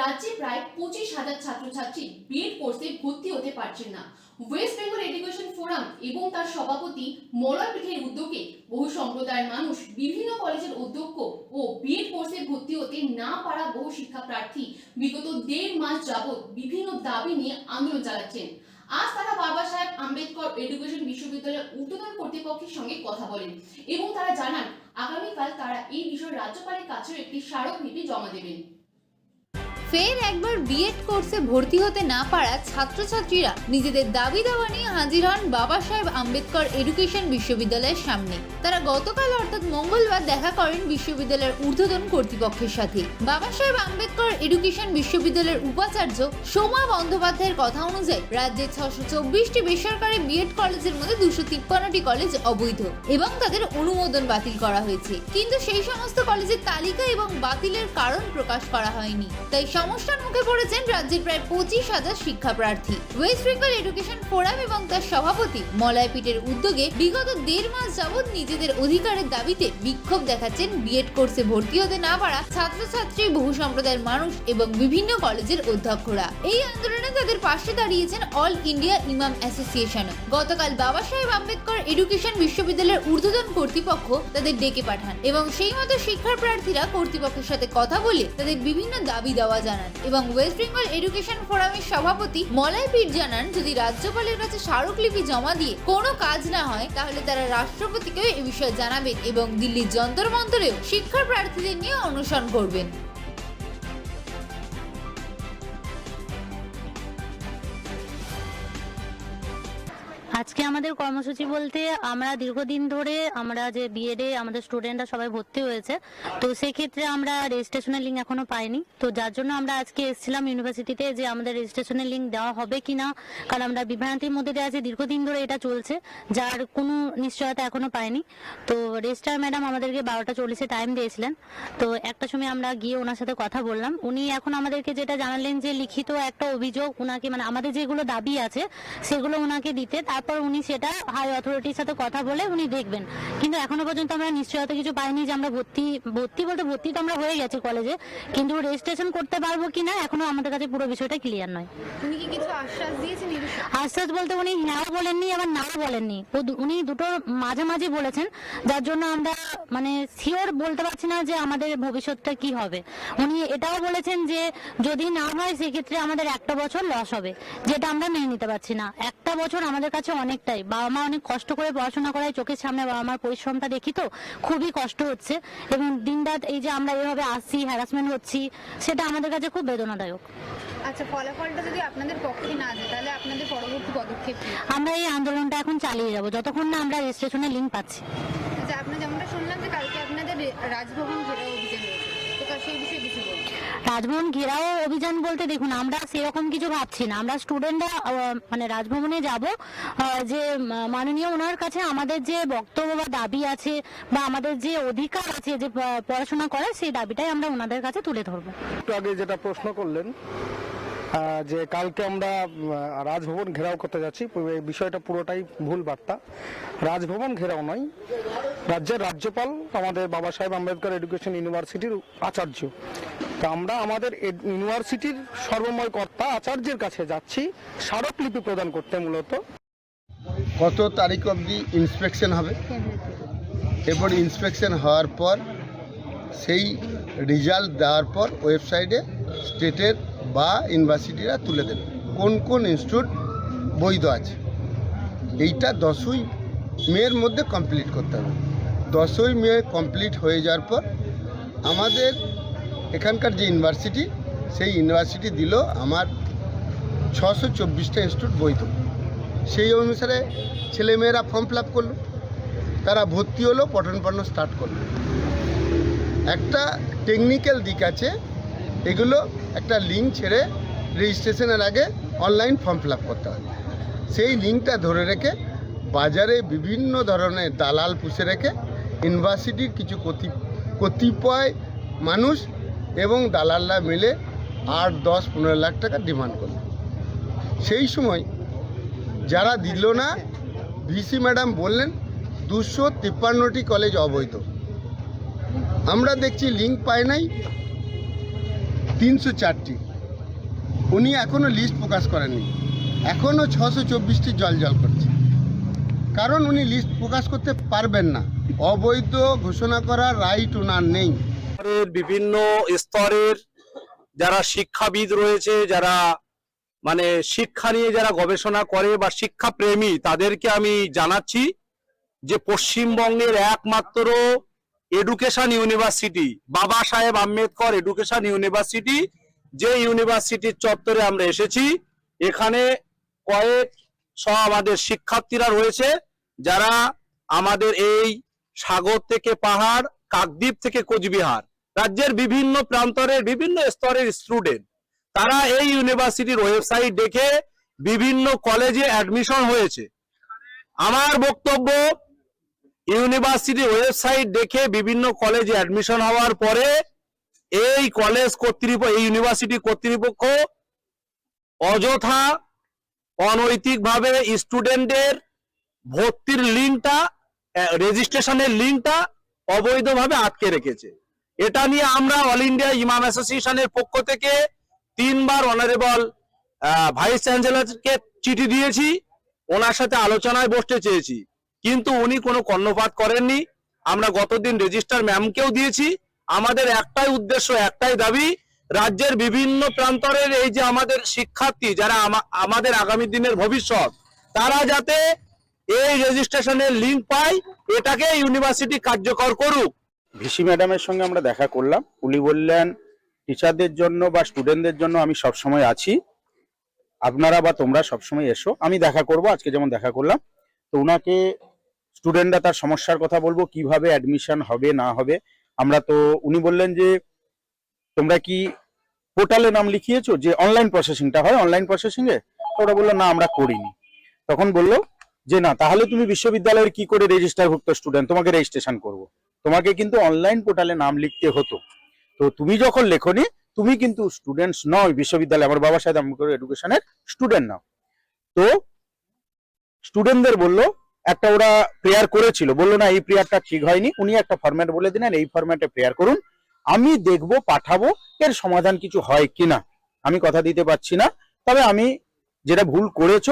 রাজ্যে প্রায় পঁচিশ হাজার ছাত্রছাত্রী বিএড কোর্সে ভর্তি হতে পারছেন না। ওয়েস্ট বেঙ্গল এডুকেশন ফোরাম এবং তার সভাপতি মলয় পিঠের উদ্যোগে বহু সম্প্রদায়ের মানুষ বিভিন্ন কলেজের অধ্যক্ষ ও বিএড কোর্সে ভর্তি হতে না পারা বহু শিক্ষা প্রার্থী বিগত দেড় মাস যাবৎ বিভিন্ন দাবি নিয়ে আন্দোলন চালাচ্ছেন। আজ তারা বাবা সাহেব আম্বেদকর এডুকেশন বিশ্ববিদ্যালয়ের ঊর্ধ্বতন কর্তৃপক্ষের সঙ্গে কথা বলেন এবং তারা জানান, আগামীকাল তারা এই বিষয়ে রাজ্যপালের কাছেও একটি স্মারকলিপি জমা দেবেন। ফের একবার বিএড কোর্সে ভর্তি হতে না পারা ছাত্রছাত্রীরা নিজেদের দাবি দাওয়া নিয়ে হাজির হন বাবা সাহেব আম্বেদকর এডুকেশন বিশ্ববিদ্যালয়ের সামনে। তারা গতকাল অর্থাৎ মঙ্গলবার দেখা করেন বিশ্ববিদ্যালয়ের ঊর্ধ্বতন কর্তৃপক্ষের সাথে। বাবা সাহেব আম্বেদকর এডুকেশন বিশ্ববিদ্যালয়ের উপাচার্য সোমা বন্দ্যোপাধ্যায়ের কথা অনুযায়ী রাজ্যে ছশো চব্বিশটি বেসরকারি বিএড কলেজের মধ্যে দুশো তিপ্পান্নটি কলেজ অবৈধ এবং তাদের অনুমোদন বাতিল করা হয়েছে। কিন্তু সেই সমস্ত কলেজের তালিকা এবং বাতিলের কারণ প্রকাশ করা হয়নি। তাই সমস্যার মুখে পড়েছেন রাজ্যের প্রায় পঁচিশ হাজার শিক্ষা প্রার্থী ওয়েস্ট বেঙ্গল এডুকেশন ফোরাম এবং তার সভাপতি মলয় পিটের উদ্যোগে বিগত দেড় মাস যাবৎ নিজেদের অধিকারের দাবিতে বিক্ষোভ দেখাচ্ছেন বিএড কোর্সে ভর্তি হতে না পারা ছাত্রছাত্রী। বহু সম্প্রদায়ের মানুষ এবং বিভিন্ন কলেজের অধ্যক্ষরা। এই আন্দোলনে তাদের পাশে দাঁড়িয়েছেন অল ইন্ডিয়া ইমাম অ্যাসোসিয়েশন। গতকাল বাবা সাহেব আম্বেদকর এডুকেশন বিশ্ববিদ্যালয়ের ঊর্ধ্বতন কর্তৃপক্ষ তাদের ডেকে পাঠান এবং সেই মতো শিক্ষার প্রার্থীরা কর্তৃপক্ষের সাথে কথা বলে তাদের বিভিন্ন দাবি দেওয়া জানান এবং ওয়েস্ট বেঙ্গল এডুকেশন ফোরামের সভাপতি মলয় পীর জানান, যদি রাজ্যপালের কাছে স্মারকলিপি জমা দিয়ে কোনো কাজ না হয়, তাহলে তারা রাষ্ট্রপতিকেও এ বিষয়ে জানাবেন এবং দিল্লির যন্তর মন্তরেও শিক্ষার প্রার্থীদের নিয়ে অনুসরণ করবেন। আজকে আমাদের কর্মসূচি বলতে আমরা দীর্ঘদিন ধরে আমরা যে বিএডে আমাদের স্টুডেন্টরা সবাই ভর্তি হয়েছে, তো সেক্ষেত্রে আমরা রেজিস্ট্রেশনের লিঙ্ক এখনও পাইনি। তো যার জন্য আমরা আজকে এসেছিলাম ইউনিভার্সিটিতে যে আমাদের রেজিস্ট্রেশনের লিঙ্ক দেওয়া হবে কিনা, কারণ আমরা বিভ্রান্তির মধ্যে দিয়ে আছি, দীর্ঘদিন ধরে এটা চলছে, যার কোনো নিশ্চয়তা এখনও পাইনি। তো রেজিস্ট্রার ম্যাডাম আমাদেরকে বারোটা চল্লিশে টাইম দিয়েছিলেন। তো একটা সময় আমরা গিয়ে ওনার সাথে কথা বললাম। উনি এখন আমাদেরকে যেটা জানালেন যে লিখিত একটা অভিযোগ ওনাকে মানে আমাদের যেগুলো দাবি আছে, সেগুলো ওনাকে দিতে, তারপর উনি সেটা হাই অথরিটির সাথে কথা বলে উনি দেখবেন। কিন্তু এখনও পর্যন্ত আমরা নিশ্চয়তা কিছু পাইনি যে আমরা ভর্তি ভর্তি বলতে ভর্তি তো আমরা হয়ে গেছি কলেজে কিন্তু রেজিস্ট্রেশন করতে পারব কিনা এখনও আমাদের কাছে পুরো বিষয়টা ক্লিয়ার নয়। উনি কি কিছু আশ্বাস দিয়েছেন আশ্বাস বলতে উনি হ্যাঁ বলেননি আবার না বলেননি। উনি দুটো মাঝামাঝি বলেছেন যার জন্য আমরা মানে শিওর বলতে পারছি না যে আমাদের ভবিষ্যৎটা কি হবে। উনি এটাও বলেছেন যে যদি না হয় সেক্ষেত্রে আমাদের একটা বছর লস হবে যেটা আমরা মেনে নিতে পারছি না। একটা বছর আমাদের কাছে অনেকটাই। বাবা মা অনেক কষ্ট করে পড়াশোনা করায় চোখের সামনে বাবা মার পরিশ্রমটা দেখি তো খুবই কষ্ট হচ্ছে। এবং দিনরাত এই যে আমরা এভাবে আসছি হ্যারাসমেন্ট হচ্ছি সেটা আমাদের কাছে খুব বেদনাদায়ক। আচ্ছা ফলাফলটা যদি আপনাদের পক্ষে না যায় তাহলে আপনাদের পরবর্তী পদক্ষেপ আমরা এই আন্দোলনটা এখন চালিয়ে যাব যতক্ষণ না আমরা রেজিস্ট্রেশনের লিঙ্ক পাচ্ছি। আচ্ছা আপনার যেমনটা শুনলাম যে কালকে আপনাদের রাজভবন ঘেরাও অভিযান রয়েছে তো তা সেই বিষয়ে কিছু বলুন রাজভবন ঘেরাও অভিযান বলতে দেখুন আমরা সেরকম কিছু ভাবছি না। আমরা স্টুডেন্টরা মানে রাজভবনে যাব যে মাননীয় ওনার কাছে আমাদের যে বক্তব্য বা দাবি আছে বা আমাদের যে অধিকার আছে যে পড়াশোনা করার সেই দাবিটাই আমরা ওনাদের কাছে তুলে ধরবো। একটু আগে যেটা প্রশ্ন করলেন যে কালকে আমরা রাজভবন ঘেরাও করতে যাচ্ছি। বিষয়টা পুরোটাই ভুল বার্তা। রাজভবন ঘেরাও নয়, রাজ্যের রাজ্যপাল আমাদের বাবা সাহেব আম্বেদকর এডুকেশন ইউনিভার্সিটির আচার্য। তা আমরা আমাদের ইউনিভার্সিটির সর্বময় কর্তা আচার্যের কাছে যাচ্ছি, স্মারকলিপি প্রদান করতে মূলত। কত তারিখ অবধি ইন্সপেকশন হবে? এরপর ইন্সপেকশন হওয়ার পর, সেই রেজাল্ট দেওয়ার পর ওয়েবসাইটে স্টেটের বা ইউনিভার্সিটিরা তুলে দেবে। কোন কোন ইনস্টিটিউট বৈধ আছে? এইটা দশই মেয়ের মধ্যে কমপ্লিট করতে হবে। দশই মে কমপ্লিট হয়ে যাওয়ার পর আমাদের এখানকার যে ইউনিভার্সিটি, সেই ইউনিভার্সিটি দিল আমার ছশো চব্বিশটা ইনস্টিটিউট বৈধ। সেই অনুসারে ছেলেমেয়েরা ফর্ম ফিল করল, তারা ভর্তি হলো, পঠন পাঠন স্টার্ট করল। একটা টেকনিক্যাল দিক আছে, এগুলো একটা লিঙ্ক ছেড়ে রেজিস্ট্রেশনের আগে অনলাইন ফর্ম ফিল করতে হয়। সেই লিঙ্কটা ধরে রেখে বাজারে বিভিন্ন ধরনের দালাল পুষে রেখে ইউনিভার্সিটির কিছু কতি- কতিপয় মানুষ এবং দালালরা মিলে আট, দশ, পনেরো লাখ টাকা ডিমান্ড করল। সেই সময় যারা দিল না ভিসি ম্যাডাম বললেন, দুশো তিপ্পান্নটি কলেজ অবৈধ। আমরা দেখছি লিঙ্ক পাই নাই। তিনশো চারটি। উনি এখনও লিস্ট প্রকাশ করেননি। এখনও ছশো চব্বিশটি জল জল করছে। কারণ উনি লিস্ট প্রকাশ করতে পারবেন না। অবৈধ ঘোষণা করার রাইট ওনার নেই। বিভিন্ন স্তরের যারা শিক্ষাবিদ রয়েছে, যারা মানে শিক্ষা নিয়ে যারা গবেষণা করে বা শিক্ষা প্রেমী তাদেরকে আমি জানাচ্ছি যে পশ্চিমবঙ্গের একমাত্র এডুকেশন ইউনিভার্সিটি বাবা সাহেব আম্বেদকর এডুকেশন ইউনিভার্সিটি যে ইউনিভার্সিটির চত্বরে আমরা এসেছি, এখানে কয়েক শ আমাদের শিক্ষার্থীরা রয়েছে, যারা আমাদের এই সাগর থেকে পাহাড়, কাকদ্বীপ থেকে কোচবিহার, রাজ্যের বিভিন্ন প্রান্তরের বিভিন্ন স্তরের স্টুডেন্ট তারা এই ইউনিভার্সিটির ওয়েবসাইট দেখে বিভিন্ন কলেজে অ্যাডমিশন হয়েছে। আমার বক্তব্য ইউনিভার্সিটির ওয়েবসাইট দেখে বিভিন্ন কলেজে অ্যাডমিশন হওয়ার পরে এই কলেজ কর্তৃপক্ষ, এই ইউনিভার্সিটি কর্তৃপক্ষ অযথা অনৈতিকভাবে স্টুডেন্টদের ভর্তির লিঙ্কটা রেজিস্ট্রেশনের লিঙ্কটা অবৈধভাবে আটকে রেখেছে। এটা নিয়ে আমরা অল ইন্ডিয়া ইমাম অ্যাসোসিয়েশনের পক্ষ থেকে তিনবার অনারেবল ভাইস চ্যান্সেলরকে চিঠি দিয়েছি। ওনার সাথে আলোচনায় বসতে চেয়েছি। কিন্তু উনি কোনো কর্ণপাত করেননি। আমরা গতদিন রেজিস্টার ম্যামকেও দিয়েছি। আমাদের একটাই উদ্দেশ্য, একটাই দাবি, রাজ্যের বিভিন্ন প্রান্তরের এই যে আমাদের শিক্ষার্থী যারা আমাদের আগামী দিনের ভবিষ্যৎ, তারা যাতে এই রেজিস্ট্রেশনের লিঙ্ক পায়, এটাকে ইউনিভার্সিটি কার্যকর করুক। ভিসি ম্যাডামের সঙ্গে আমরা দেখা করলাম। উনি বললেন টিচারদের জন্য বা স্টুডেন্টদের জন্য আমি সব সময় আছি। আপনারা বা তোমরা সব সময় এসো। আমি দেখা করব, আজকে যেমন দেখা করলাম। তো উনাকে স্টুডেন্টরা তার সমস্যার কথা বলব, কীভাবে অ্যাডমিশন হবে, না হবে। আমরা তো, উনি বললেন যে, তোমরা কি পোর্টালে নাম লিখিয়েছো যে অনলাইন প্রসেসিংটা হয়? অনলাইন প্রসেসিং এ? ওরা বলল, না, আমরা করিনি। তখন বলল যে, না, তাহলে তুমি বিশ্ববিদ্যালয়ের কি করে রেজিস্টারভুক্ত স্টুডেন্ট তোমাকে রেজিস্ট্রেশন করব। তোমাকে কিন্তু অনলাইন পোর্টালে নাম লিখতে হতো। তো তুমি যখন লেখনি, তুমি কিন্তু স্টুডেন্টস নয়, বিশ্ববিদ্যালয়, আমার বাবা সাহেব আম্বেদকর এডুকেশনের স্টুডেন্ট নাও তো স্টুডেন্টদের বলল একটা ওরা প্রেয়ার করেছিল। বলল, না, এই প্রেয়ারটা ঠিক হয়নি। উনি একটা ফরম্যাট বলে দিলেন, এই ফরম্যাটে প্রেয়ার করুন। আমি দেখব, পাঠাবো, এর সমাধান কিছু হয় কি না আমি কথা দিতে পারছি না, তবে আমি যেটা ভুল করেছ,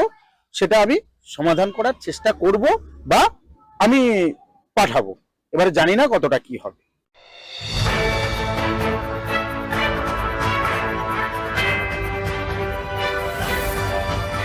সেটা আমি সমাধান করার চেষ্টা করব বা আমি পাঠাবো। এবারে জানি না কতটা কি হবে।